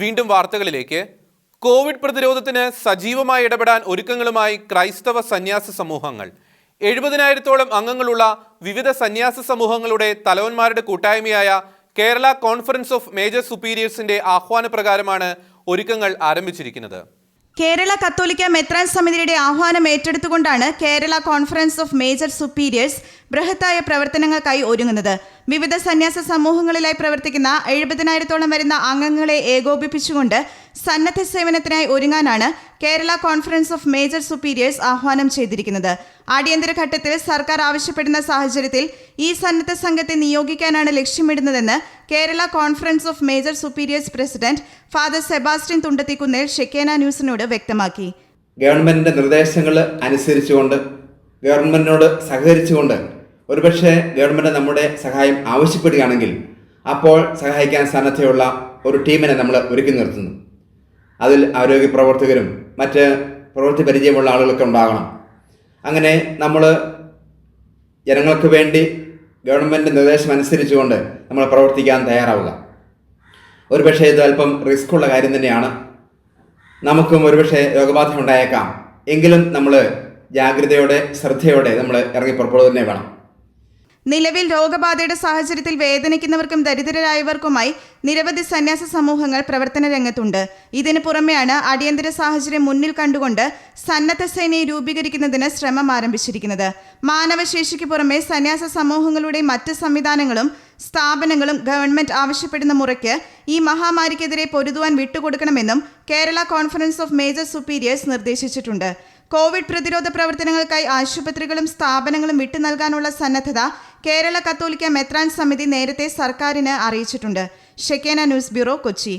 വീണ്ടും വാർത്തകളിലേക്ക്. കോവിഡ് പ്രതിരോധത്തിന് സജീവമായി ഇടപെടാൻ ഒരുക്കങ്ങളുമായി ക്രൈസ്തവ സന്യാസ സമൂഹങ്ങൾ. എഴുപതിനായിരത്തോളം അംഗങ്ങളുള്ള വിവിധ സന്യാസ സമൂഹങ്ങളുടെ തലവന്മാരുടെ കൂട്ടായ്മയായ കേരള കോൺഫറൻസ് ഓഫ് മേജർ സുപ്പീരിയേഴ്സിന്റെ ആഹ്വാനപ്രകാരമാണ് ഒരുക്കങ്ങൾ ആരംഭിച്ചിരിക്കുന്നത്. കേരള കത്തോലിക്ക മെത്രാൻ സമിതിയുടെ ആഹ്വാനം ഏറ്റെടുത്തുകൊണ്ടാണ് Kerala conference of major superiors ബൃഹത്തായ പ്രവർത്തനങ്ങൾക്കായി ഒരുങ്ങുന്നത്. വിവിധ സന്യാസ സമൂഹങ്ങളിലായി പ്രവർത്തിക്കുന്ന എഴുപതിനായിരത്തോളം വരുന്ന അംഗങ്ങളെ ഏകോപിപ്പിച്ചുകൊണ്ട് സന്നദ്ധ സേവനത്തിനായി ഒരുങ്ങാനാണ് Kerala conference of major superiors ആഹ്വാനം ചെയ്തിരിക്കുന്നത്. അടിയന്തര ഘട്ടത്തിൽ സർക്കാർ ആവശ്യപ്പെടുന്ന സാഹചര്യത്തിൽ ഈ സന്നദ്ധ സംഘത്തെ നിയോഗിക്കാനാണ് ലക്ഷ്യമിടുന്നതെന്ന് Kerala conference of major superiors president father Sebastian Thundathikunnel Shekinah ന്യൂസിനോട് വ്യക്തമാക്കി. ഗവൺമെന്റിന്റെ നിർദ്ദേശങ്ങൾ അനുസരിച്ചുകൊണ്ട് ഗവൺമെന്റിനോട് സഹകരിച്ചുകൊണ്ട് ഒരുപക്ഷെ ഗവൺമെന്റ് നമ്മുടെ സഹായം ആവശ്യപ്പെടുകയാണെങ്കിൽ അപ്പോൾ സഹായിക്കാൻ സന്നദ്ധയുള്ള ഒരു ടീമിനെ നമ്മൾ ഒരുക്കി നിർത്തുന്നു. അതിൽ ആരോഗ്യ പ്രവർത്തകരും മറ്റ് പ്രവൃത്തി പരിചയമുള്ള ആളുകളൊക്കെ ഉണ്ടാകണം. അങ്ങനെ നമ്മൾ ജനങ്ങൾക്ക് വേണ്ടി ഗവൺമെന്റ് നിർദ്ദേശം അനുസരിച്ചുകൊണ്ട് നമ്മൾ പ്രവർത്തിക്കാൻ തയ്യാറാവുക. ഒരുപക്ഷെ ഇത് അല്പം റിസ്ക് ഉള്ള കാര്യം തന്നെയാണ്. നമുക്കും ഒരുപക്ഷെ രോഗബാധ ഉണ്ടായേക്കാം എങ്കിലും നമ്മൾ ജാഗ്രതയോടെ ശ്രദ്ധയോടെ നമ്മൾ ഇറങ്ങി പുറപ്പെടുക തന്നെ വേണം. നിലവിൽ രോഗബാധയുടെ സാഹചര്യത്തിൽ വേദനിക്കുന്നവർക്കും ദരിദ്രരായവർക്കുമായി നിരവധി സന്യാസ സമൂഹങ്ങൾ പ്രവർത്തന രംഗത്തുണ്ട്. ഇതിനു പുറമെയാണ് അടിയന്തര സാഹചര്യം മുന്നിൽ കണ്ടുകൊണ്ട് സന്നദ്ധ സേനയെ രൂപീകരിക്കുന്നതിന് ശ്രമം ആരംഭിച്ചിരിക്കുന്നത്. മാനവശേഷിക്ക് പുറമെ സന്യാസ സമൂഹങ്ങളുടെ മറ്റ് സംവിധാനങ്ങളും സ്ഥാപനങ്ങളും ഗവൺമെന്റ് ആവശ്യപ്പെടുന്ന മുറയ്ക്ക് ഈ മഹാമാരിക്കെതിരെ പൊരുതുവാൻ വിട്ടുകൊടുക്കണമെന്നും Kerala conference of major superiors നിർദ്ദേശിച്ചിട്ടുണ്ട്. കോവിഡ് പ്രതിരോധ പ്രവർത്തനങ്ങൾക്കായി ആശുപത്രികളും സ്ഥാപനങ്ങളും വിട്ടു നൽകാനുള്ള സന്നദ്ധത കേരള കത്തോലിക്ക മെത്രാൻ സമിതി നേരത്തെ സർക്കാരിന് അറിയിച്ചിട്ടുണ്ട്. Shekinah news bureau Kochi.